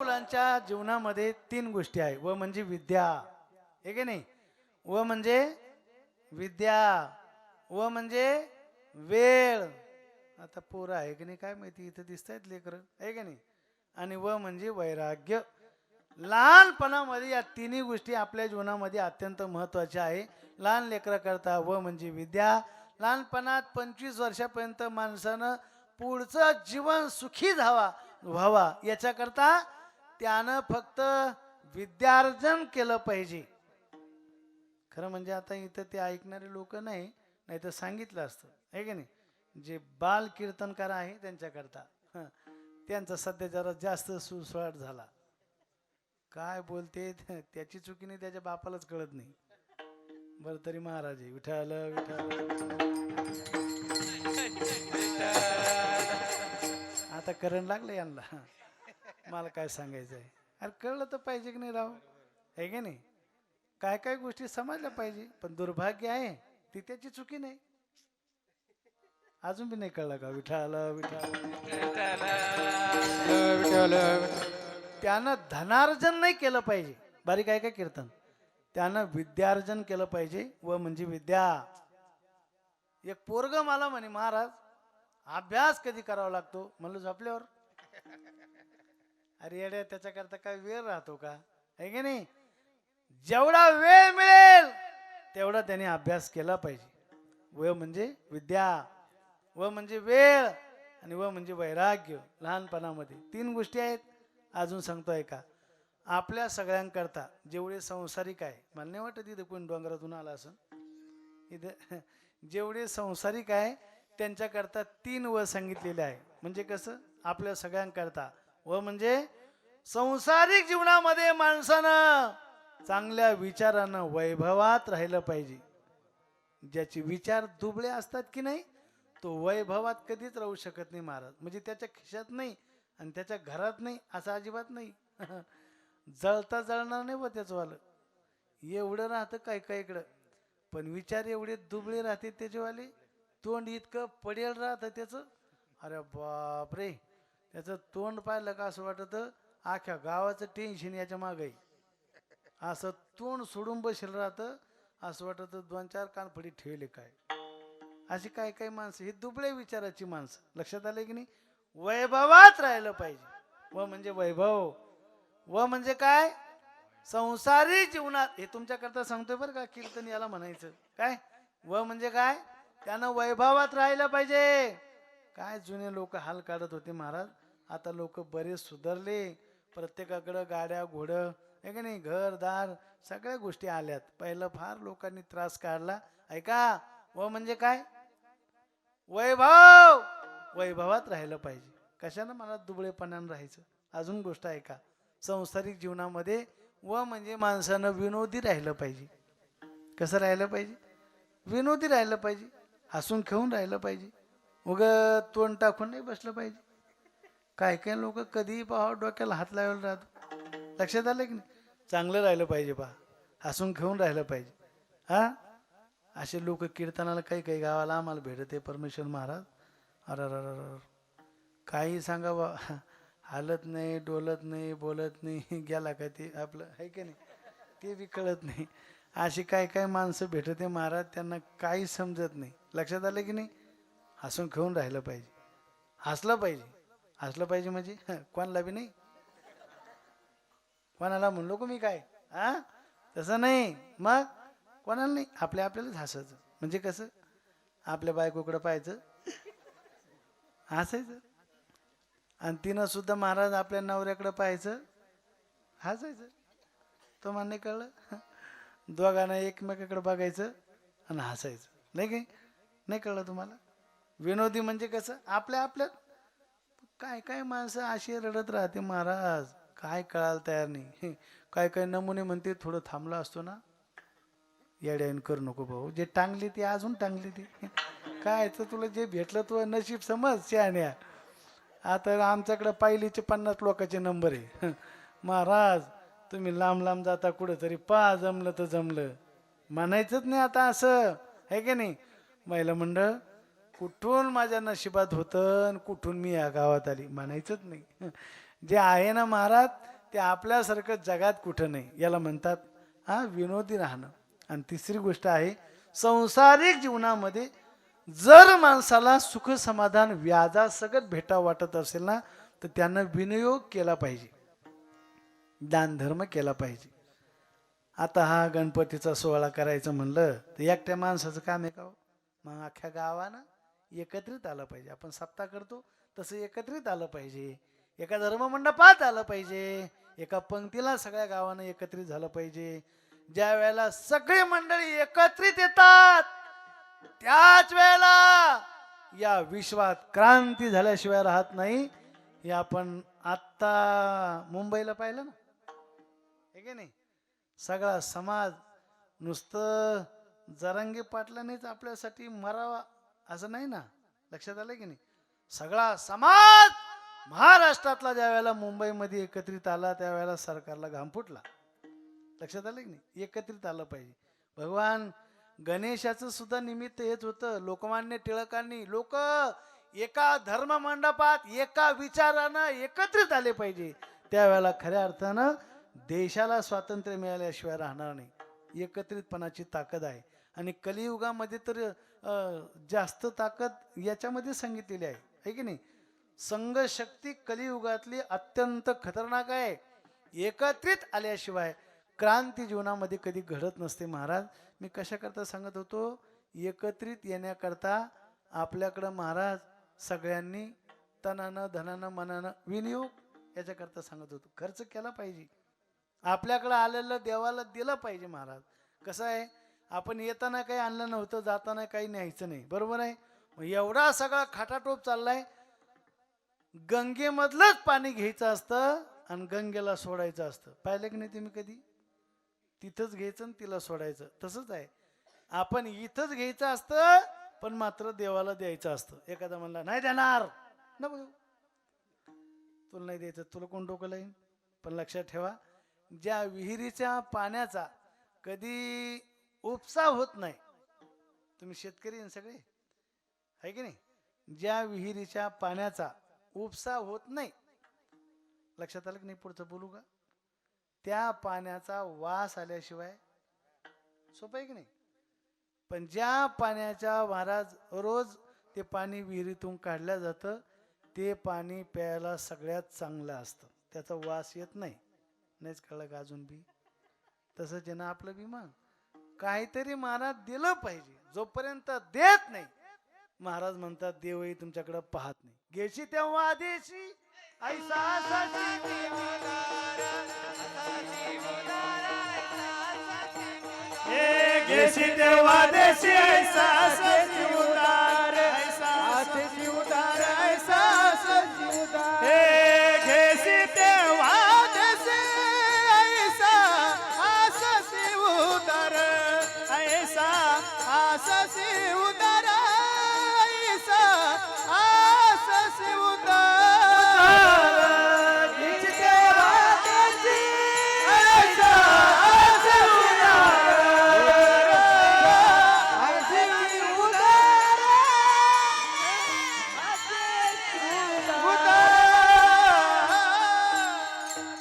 मुलांच्या जीवनामध्ये तीन गोष्टी आहे. व म्हणजे विद्या. हे की नाही? व म्हणजे विद्या. व म्हणजे वेळ. आता पोरं आहे की नाही? काय माहिती? इथं दिसत आहेत लेकरं. आहे की नाही? आणि व म्हणजे वैराग्य. लहानपणामध्ये या तिन्ही गोष्टी आपल्या जीवनामध्ये अत्यंत महत्त्वाच्या आहे. लहान लेकराकरता व म्हणजे विद्या. लहानपणात पंचवीस वर्षापर्यंत माणसानं पुढचं जीवन सुखी झावा व्हावा याच्याकरता त्यानं फक्त विद्यार्जन केलं पाहिजे. खरं म्हणजे आता इथं ते ऐकणारे लोक नाही नाही तर सांगितलं असतं. आहे की नाही? जे बाल कीर्तनकार आहे त्यांच्याकरता. हं. त्यांचा सध्या जरा जास्त सुसळाट झाला. काय बोलते? त्याची चुकी नाही त्याच्या बापालाच कळत नाही. बरं तरी महाराज विठाल विठाल आता करंट लागलं यांना. मला काय सांगायचं आहे अरे कळलं तर पाहिजे की नाही राव? आहे की नाही? काय काय गोष्टी समजल्या पाहिजे पण दुर्भाग्य आहे ती त्याची चुकी नाही. अजून बी नाही कळलं का? विठाल विठाल त्यानं धनार्जन नाही केलं पाहिजे. बारीक आहे का कीर्तन? त्यानं विद्यार्जन केलं पाहिजे व म्हणजे विद्या. एक पोरग मला म्हणे महाराज अभ्यास कधी करावा लागतो? म्हणलं झोपल्यावर. अरे येड्या त्याच्याकरता काय वेळ राहतो का? आहे की नाही? जेवढा वेळ मिळेल तेवढा त्याने अभ्यास केला पाहिजे. व म्हणजे विद्या व म्हणजे वेळ आणि व म्हणजे वैराग्य लहानपणामध्ये. तीन गोष्टी आहेत अजून सांगतोय का आपल्या सगळ्यांकरता जेवढे संसारिक आहे मला नाही वाटत इथे कोण डोंगरातून आला असं? इथं जेवढे संसारिक आहे त्यांच्याकरता तीन व सांगितलेले आहे. म्हणजे कसं? आपल्या सगळ्यांकरता व म्हणजे संसारिक जीवनामध्ये माणसानं चांगल्या विचारानं वैभवात राहिलं पाहिजे. ज्याचे विचार दुबळे असतात की नाही तो वैभवात कधीच राहू शकत नाही महाराज. म्हणजे त्याच्या खिशात नाही आणि त्याच्या घरात नाही असं अजिबात नाही. जळता जळणार नाही व त्याचंवालं एवढं राहतं काय काय इकडं. पण विचार एवढे दुबळे राहते त्याचेवाले तोंड इतकं पडेल राहतं त्याचं. अरे बापरे. याचं तोंड पाहिलं का असं वाटतं अख्ख्या गावाचं टेन्शन याच्या मागं असं तोंड सोडून बसेल राहतं असं वाटतं दोन चार कानफडी ठेवले काय. अशी काही काही माणसं ही दुबळे विचाराची माणसं. लक्षात आले की नाही? वैभवात राहिलं पाहिजे. व म्हणजे वैभव. व म्हणजे काय? संसारी जीवनात. हे तुमच्याकरता सांगतोय बरं का कीर्तन याला म्हणायचं. काय? व म्हणजे काय? त्यानं वैभवात राहिलं पाहिजे. काय जुने लोक हाल काढत होते महाराज? आता लोक बरेच सुधारले. प्रत्येकाकडं गाड्या घोडं आहे का नाही? घरदार सगळ्या गोष्टी आल्यात. पहिलं फार लोकांनी त्रास काढला. ऐका व म्हणजे काय? वैभव! वैभवात राहिलं पाहिजे. कशानं मला दुबळेपणानं राहायचं? अजून गोष्ट ऐका. संसारिक जीवनामध्ये व म्हणजे माणसानं विनोदी राहिलं पाहिजे. कसं राहिलं पाहिजे? विनोदी राहिलं पाहिजे. हसून खेळून राहिलं पाहिजे. उग तोंड टाकून नाही बसलं पाहिजे. काय काय लोक कधीही पाहा डोक्याला हात लावायला राहतो. लक्षात आलं की नाही? चांगलं राहिलं पाहिजे पहा हसून घेऊन राहिलं पाहिजे. हा? असे लोक कीर्तनाला काही काही गावाला आम्हाला भेटते परमेश्वर महाराज. अरे काही सांगा बा. हालत नाही डोलत नाही बोलत नाही. गेला का ते आपलं? आहे का नाही? ते बी कळत नाही. अशी काय काय माणसं भेटते महाराज त्यांना काही समजत नाही. लक्षात आलं की नाही? हसून खेळून राहिलं पाहिजे. हसलं पाहिजे. हसलं पाहिजे म्हणजे? कोणाला बी नाही. कोणाला म्हणलो का मी काय? हा तसं नाही. मग? कोणाला नाही. आपल्या आपल्यालाच हसायचं. म्हणजे कसं? आपल्या बायकोकडं पाहायचं. हसायचं. आणि तिनं सुद्धा महाराज आपल्या नवऱ्याकडं पाहायचं. हसायचं. तो मला नाही कळलं? दोघांना एकमेकाकडे बघायचं आणि हसायचं. नाही काय नाही कळलं तुम्हाला? विनोदी म्हणजे कसं? आपल्या आपल्या काय काय माणसं अशी रडत राहते महाराज? काय कळायला तयार नाही. काय काय नमुने म्हणते थोडं थांबला असतो ना. येड्यान करू नको भाऊ. जे टांगली ती अजून टांगली ती. काय तर तुला जे भेटलं तुला नशीब समज शहाण्या. आता आमच्याकडं पाहिलीचे पन्नास लोकांचे नंबर आहे. महाराज तुम्ही लांब लांब जाता कुठं तरी पा जमलं तर जमलं. म्हणायचंच नाही आता असं. आहे की नाही? महिला मंडळ कुठून माझ्या नशिबात होतं आणि कुठून मी या गावात आली? म्हणायचंच नाही. जे आहे ना महाराज ते आपल्यासारखं जगात कुठं नाही. याला म्हणतात हा विनोदी राहणं. आणि तिसरी गोष्ट आहे संसारिक जीवनामध्ये जर माणसाला सुख समाधान व्याजासकट भेटा वाटत असेल ना तर त्यानं विनियोग केला पाहिजे. दानधर्म केला पाहिजे. आता हा गणपतीचा सोहळा करायचं म्हणलं तर एकट्या माणसाचं काम आहे का हो? मग अख्ख्या गावानं एकत्रित आलं पाहिजे. आपण सत्ता करतो तसं एकत्रित आलं पाहिजे. एका धर्ममंडपात आलं पाहिजे. एका पंक्तीला सगळ्या गावानं एकत्रित झालं पाहिजे. ज्या वेळेला सगळी मंडळी एकत्रित येतात त्याच वेळेला या विश्वात क्रांती झाल्याशिवाय राहत नाही. हे आपण आत्ता मुंबईला पाहिलं ना? हे की नाही? सगळा समाज नुसतं जरांगी पाटलानेच आपल्यासाठी मरावा असं नाही ना? लक्षात आलं की नाही? सगळा समाज महाराष्ट्रातला ज्या वेळेला मुंबईमध्ये एकत्रित आला त्यावेळेला सरकारला घाम फुटला. लक्षात आलं की नाही? एकत्रित आलं पाहिजे. भगवान गणेशाचं सुद्धा निमित्त हेच होतं. लोकमान्य टिळकांनी लोक एका धर्म मंडपात एका विचारानं एकत्रित आले पाहिजे. त्यावेळेला खऱ्या अर्थानं देशाला स्वातंत्र्य मिळाल्याशिवाय राहणार नाही. एकत्रितपणाची ताकद आहे. आणि कलियुगामध्ये तर जास्त ताकद याच्यामध्ये सांगितलेली आहे. है की नाही? संघशक्ती कलियुगातली अत्यंत खतरनाक आहे. एकत्रित आल्याशिवाय क्रांती जीवनामध्ये कधी घडत नसते महाराज. मी कशाकरता सांगत होतो? एकत्रित येण्याकरता आपल्याकडं महाराज सगळ्यांनी तनानं धनानं मनानं विनियोग याच्याकरता सांगत होतो. खर्च केला पाहिजे. आपल्याकडं आलेलं देवाला दिलं पाहिजे महाराज. कसं आहे? आपण येताना काही आणलं नव्हतं जाताना काही न्यायचं नाही. बरोबर आहे? मग एवढा सगळा खाटाटोप चाललाय. गंगेमधलंच पाणी घ्यायचं असतं आणि गंगेला सोडायचं असतं. पाहिलं की नाही तुम्ही कधी? तिथंच घ्यायचं आणि तिला सोडायचं. तसंच आहे. आपण इथंच घ्यायचं असतं पण मात्र देवाला द्यायचं असतं. एखादा म्हणला नाही देणार. नको तुला नाही द्यायचं. तुला कोण डोकं लाईन पण लक्षात ठेवा ज्या विहिरीच्या पाण्याचा कधी उपसा होत नाही. तुम्ही शेतकरी सगळे? आहे की नाही? ज्या विहिरीच्या पाण्याचा उपसा होत नाही. लक्षात आलं की नाही पुढचं बोलू का? त्या पाण्याचा वास आल्याशिवाय सोपं आहे की नाही? पण ज्या पाण्याच्या महाराज रोज ते पाणी विहिरीतून काढलं जातं ते पाणी प्यायला सगळ्यात चांगलं असतं. त्याचा वास येत नाही. नाहीच कळलं का अजून बी? तसंच आहे ना आपलं बी मग. काहीतरी महाराज दिलं पाहिजे. जोपर्यंत देत नाही महाराज म्हणतात देवही तुमच्याकडे पाहत नाही. घेशी तेव्हा देशी ऐसा हे घेशी तेव्हा देशी ऐसा